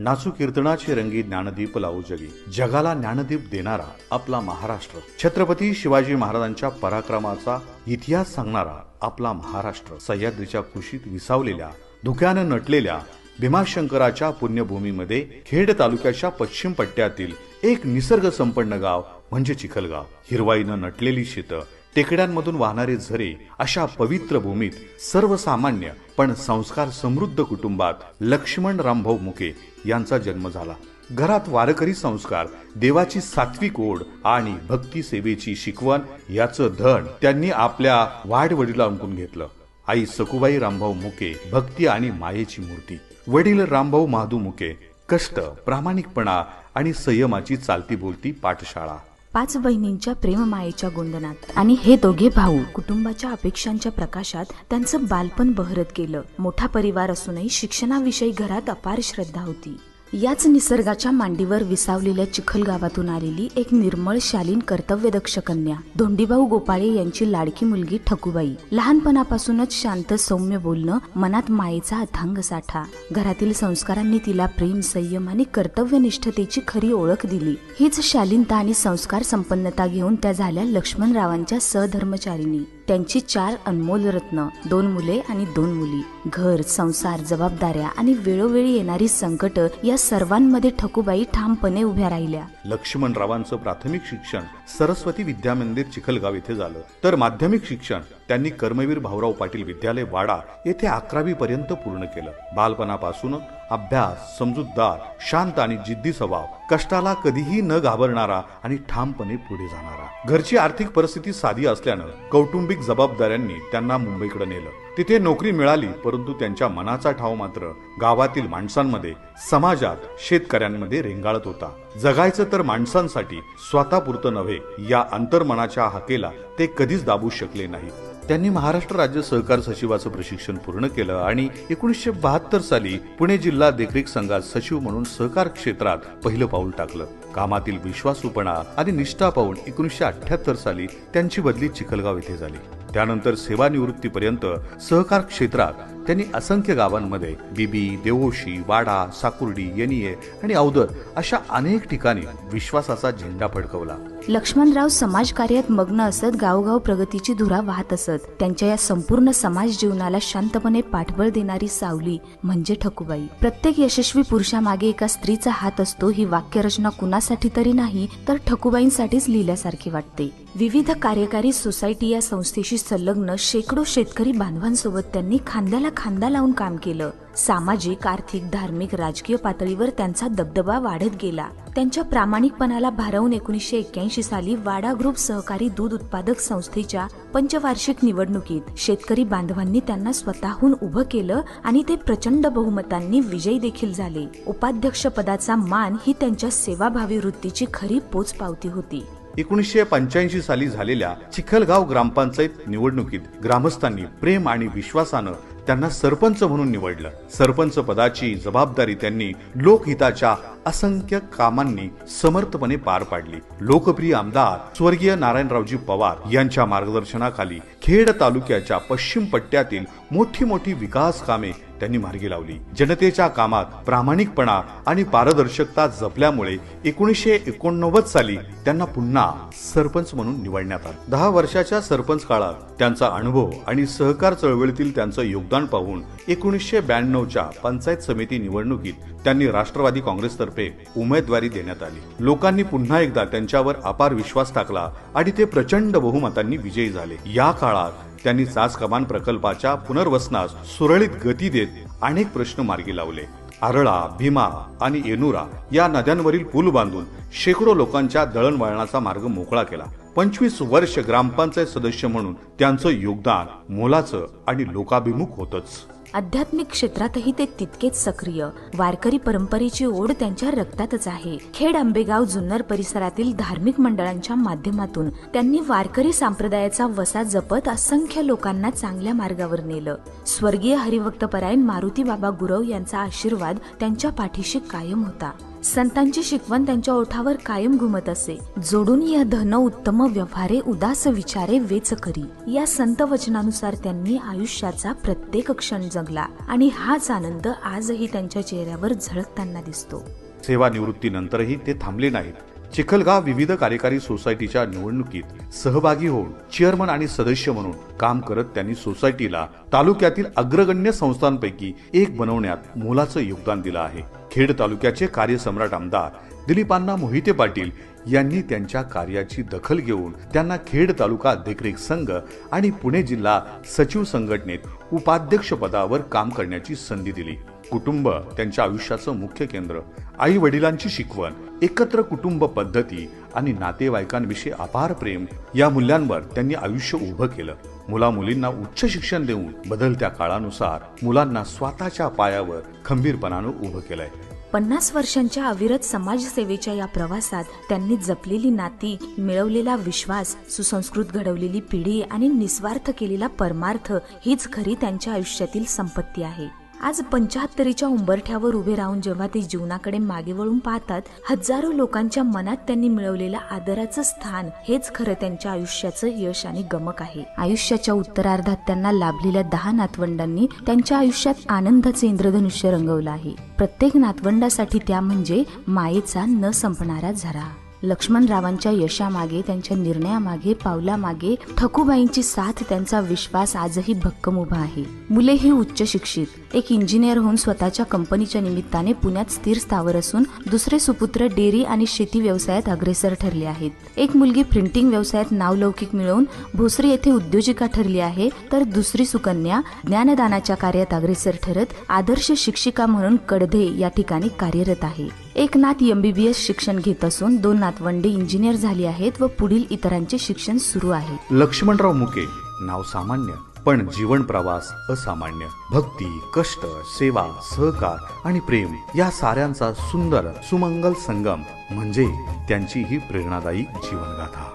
नाचू कीर्तनाची रंगी ज्ञानदीप लावू जगी जगाला ज्ञानदीप देणारा आपला महाराष्ट्र. छत्रपती शिवाजी महाराजांच्या पराक्रमाचा इतिहास सांगणारा आपला महाराष्ट्र. सह्याद्रीच्या कुशीत विसावलेल्या धुक्यानं नटलेल्या भीमाशंकराच्या पुण्यभूमीमध्ये खेड तालुक्याच्या पश्चिम पट्ट्यातील एक निसर्ग संपन्न गाव म्हणजे चिखलगाव. हिरवाईनं नटलेली शेतं टेकड्यांमधून वाहणारे झरे अशा पवित्र भूमीत सर्वसामान्य पण संस्कार समृद्ध कुटुंबात लक्ष्मण रामभाऊ मुके यांचा जन्म झाला. घरात वारकरी संस्कार देवाची सात्विक ओढ आणि भक्ती सेवेची शिकवण याचं धन त्यांनी आपल्या वाडवडीला अंकून घेतलं. आई सकुबाई रामभाऊ मुके भक्ती आणि मायेची मूर्ती. वडील रामभाऊ महादू मुके कष्ट प्रामाणिकपणा आणि संयमाची चालती बोलती पाठशाळा. पाच बहिणींच्या प्रेममायेच्या गोंधनात आणि हे दोघे भाऊ कुटुंबाच्या अपेक्षांच्या प्रकाशात त्यांचं बालपण बहरत गेलं. मोठा परिवार असूनही शिक्षणाविषयी घरात अपार श्रद्धा होती. याच निसर्गाच्या मांडीवर विसावलेल्या चिखल गावातून आलेली एक निर्मळ शालीन कर्तव्यदक्ष कन्या धोंडीभाऊ गोपाळे यांची लाडकी मुलगी ठकूबाई. लहानपणापासूनच शांत सौम्य बोलणं मनात मायेचा अथांग साठा. घरातील संस्कारांनी तिला प्रेम संयम आणि कर्तव्यनिष्ठतेची खरी ओळख दिली. हीच शालीनता आणि संस्कार संपन्नता घेऊन त्या झाल्या लक्ष्मणरावांच्या सहधर्मचारिणी त्यांची चार अनमोल रत्न दोन मुले आणि दोन मुली. घर संसार जबाबदाऱ्या आणि वेळोवेळी येणारी संकट या सर्वांमध्ये ठकूबाई ठामपणे उभ्या राहिल्या. लक्ष्मणरावांचं प्राथमिक शिक्षण सरस्वती विद्या मंदिर चिखलगाव येथे झालं. तर माध्यमिक शिक्षण त्यांनी कर्मवीर भाऊराव पाटील विद्यालय वाडा येथे अकरावी पर्यंत पूर्ण केलं. बालपणापासून अभ्यास समजूतदार शांत आणि जिद्दी स्वभाव कष्टाला कधीही न घाबरणारा आणि ठामपणे पुढे जाणारा. घरची आर्थिक परिस्थिती साधी असल्यानं कौटुंबिक जबाबदाऱ्यांनी त्यांना मुंबईकडे नेलं. तिथे नोकरी मिळाली परंतु त्यांच्या मनाचा ठाव मात्र गावातील माणसांमध्ये समाजात शेतकऱ्यांमध्ये रेंगाळत होता. जगायचं तर माणसांसाठी स्वतःपुरतं नव्हे या अंतर्मनाच्या हाकेला ते कधीच दाबू शकले नाही त्यांनी महाराष्ट्र राज्य सहकार सचिवाचं प्रशिक्षण पूर्ण केलं आणि एकोणीसशे बहात्तर साली पुणे जिल्हा देखरेख संघात सचिव म्हणून सहकार क्षेत्रात पहिलं पाऊल टाकलं. कामातील विश्वासूपणा आणि निष्ठा पाहून एकोणीसशे अठ्याहत्तर साली त्यांची बदली चिखलगाव येथे झाली. त्यानंतर सेवानिवृत्तीपर्यंत सहकार क्षेत्रात त्यांनी असंख्य गावांमध्ये बीबी देवोशी वाडा साकुर्डी येनिये आणि औदर अशा अनेक ठिकाणी विश्वासाचा झेंडा फडकवला. लक्ष्मणराव समाजकार्यात मग्न असत गावगाव प्रगतीची धुरा वाहत असत त्यांच्या या संपूर्ण समाज जीवनाला शांतपणे पाठबळ देणारी सावली म्हणजे ठकुबाई. प्रत्येक यशस्वी पुरुषामागे एका स्त्रीचा हात असतो ही वाक्यरचना कुणास कुणासाठी तरी नाही तर ठकूबाईंसाठीच लिहिल्यासारखी वाटते. विविध कार्यकारी सोसायटी या संस्थेशी संलग्न शेकडो शेतकरी बांधवांसोबत त्यांनी खांद्याला खांदा लावून काम केलं. सामाजिक आर्थिक धार्मिक राजकीय पातळीवर त्यांचा दबदबा वाढत गेला. त्यांच्या प्रामाणिकपणाला भारावून एकोणीसशे एक्क्याऐंशी साली वाडा ग्रुप सहकारी दूध उत्पादक संस्थेच्या पंचवार्षिक निवडणुकीत शेतकरी बांधवांनी त्यांना स्वतःहून उभं केलं आणि ते प्रचंड बहुमतांनी विजयी देखील झाले. उपाध्यक्ष पदाचा मान ही त्यांच्या सेवाभावी वृत्तीची खरी पोच पावती होती. एकोणीसशे पंच्याऐंशी साली झालेल्या चिखलगाव ग्रामपंचायत निवडणुकीत ग्रामस्थांनी प्रेम आणि विश्वासानं त्यांना सरपंच म्हणून निवडलं. सरपंच पदाची जबाबदारी त्यांनी लोकहिताच्या असंख्य कामांनी समर्थपणे पार पाडली. लोकप्रिय आमदार स्वर्गीय नारायणरावजी पवार यांच्या मार्गदर्शनाखाली खेड तालुक्याच्या पश्चिम पट्ट्यातील मोठी मोठी विकास कामे त्यांनी मार्गी लावली. जनतेच्या कामात प्रामाणिकपणा आणि पारदर्शकता जपल्यामुळे एकोणीसशे एकोणनव्वद साली त्यांना पुन्हा सरपंच म्हणून निवडण्यात आलं. दहा वर्षाच्या सरपंच काळात त्यांचा अनुभव आणि सहकार चळवळीतील त्यांचं योगदान पाहून एकोणीसशे ब्याण्णवच्या पंचायत समिती निवडणुकीत त्यांनी राष्ट्रवादी काँग्रेसतर्फे उमेदवारी देण्यात आली. लोकांनी पुन्हा एकदा त्यांच्यावर अपार विश्वास टाकला आणि ते प्रचंड बहुमतांनी विजयी झाले. या काळात त्यांनी चाच कमान प्रकल्पाच्या पुनर्वसनास सुरळीत गती देत अनेक प्रश्न मार्गी लावले. आरळा भीमा आणि येनुरा या नद्यांवरील पूल बांधून शेकडो लोकांच्या दळणवळणाचा मार्ग मोकळा केला. पंचवीस वर्ष ग्रामपंचायत सदस्य म्हणून त्यांचं योगदान मोलाचं आणि लोकाभिमुख होतच. आध्यात्मिक क्षेत्रातही ते तितकेच सक्रिय. वारकरी परंपरेची ओढ त्यांच्या रक्तातच आहे. खेड आंबेगाव जुन्नर परिसरातील धार्मिक मंडळांच्या माध्यमातून त्यांनी वारकरी संप्रदायाचा वसा जपत असंख्य लोकांना चांगल्या मार्गावर नेलं. स्वर्गीय हरिभक्तपरायण मारुती बाबा गुरव यांचा आशीर्वाद त्यांच्या पाठीशी कायम होता. संतांची शिकवण त्यांच्या ओठावर कायम घुमत असे. जोडून या धन उत्तम व्यवहारे उदास विचारे वेच करी. या संत वचनानुसार त्यांनी आयुष्याचा प्रत्येक क्षण जगला आणि हाच आनंद आजही त्यांच्या चेहऱ्यावर झळकताना दिसतो. सेवानिवृत्तीनंतरही ते थांबले नाहीत. चिखलगाव विविध कार्यकारी सोसायटीच्या निवडणुकीत सहभागी होऊन चेअरमन आणि सदस्य म्हणून काम करत त्यांनी सोसायटीला तालुक्यातील अग्रगण्य संस्थांपैकी एक बनवण्यात मोलाचं योगदान दिलं आहे. खेड तालुक्याचे कार्यसम्राट आमदार दिलीपांना मोहिते पाटील यांनी त्यांच्या कार्याची दखल घेऊन त्यांना खेड तालुका देखरेख संघ आणि पुणे जिल्हा सचिव संघटनेत उपाध्यक्ष पदावर काम करण्याची संधी दिली. कुटुंब त्यांच्या आयुष्याचं मुख्य केंद्र. आई वडिलांची शिकवण एकत्र कुटुंब पद्धती आणि नातेवाईकांविषयी अपार प्रेम या मूल्यांवर त्यांनी आयुष्य उभं केलं. मुला मुलींना उच्च शिक्षण देऊन बदलत्या काळानुसार मुलांना स्वतःच्या पायावर खंबीरपणानं उभं केलंय. पन्नास वर्षांच्या अविरत समाजसेवेच्या या प्रवासात त्यांनी जपलेली नाती मिळवलेला विश्वास सुसंस्कृत घडवलेली पिढी आणि निस्वार्थ केलेला परमार्थ हीच खरी त्यांच्या आयुष्यातील संपत्ती आहे. आज पंचाहत्तरीच्या उंबरठ्यावर उभे राहून जेव्हा ते जीवनाकडे मागे वळून पाहतात हजारो लोकांच्या मनात त्यांनी मिळवलेलं आदराचं स्थान हेच खरं त्यांच्या आयुष्याचं यश आणि गमक आहे. आयुष्याच्या उत्तरार्धात त्यांना लाभलेल्या दहा नातवंडांनी त्यांच्या आयुष्यात आनंदाचे इंद्रधनुष्य रंगवलं आहे. प्रत्येक नातवंडासाठी त्या म्हणजे मायेचा न संपणारा झरा. लक्ष्मणरावांच्या यशामागे त्यांच्या निर्णयामागे पावलामागे ठकूबाईंची साथ त्यांचा विश्वास आजही भक्कम उभा आहे. मुले ही उच्च शिक्षित. एक इंजिनियर होऊन स्वतःच्या कंपनीच्या निमित्ताने पुण्यात स्थिर स्थावर असून दुसरे सुपुत्र डेअरी आणि शेती व्यवसायात अग्रेसर ठरले आहेत. एक मुलगी प्रिंटिंग व्यवसायात नावलौकिक मिळवून भोसरी येथे उद्योजिका ठरली आहे तर दुसरी सुकन्या ज्ञानदानाच्या कार्यात अग्रेसर ठरत आदर्श शिक्षिका म्हणून कडधे या ठिकाणी कार्यरत आहे. एक नात एमबीबीएस शिक्षण घेत असून दोन नातवंडे इंजिनियर झाली आहेत व पुढील इतरांचे शिक्षण सुरू आहे. लक्ष्मणराव मुके नाव सामान्य पण जीवन प्रवास असामान्य. भक्ती कष्ट सेवा सहकार आणि प्रेम या साऱ्यांचा सुंदर सुमंगल संगम म्हणजे त्यांची ही प्रेरणादायी जीवनगाथा.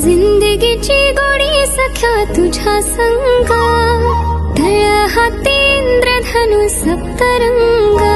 जिंदगीची गोडी सख्या तुझ्या संगा इंद्रधनु सप्तरंग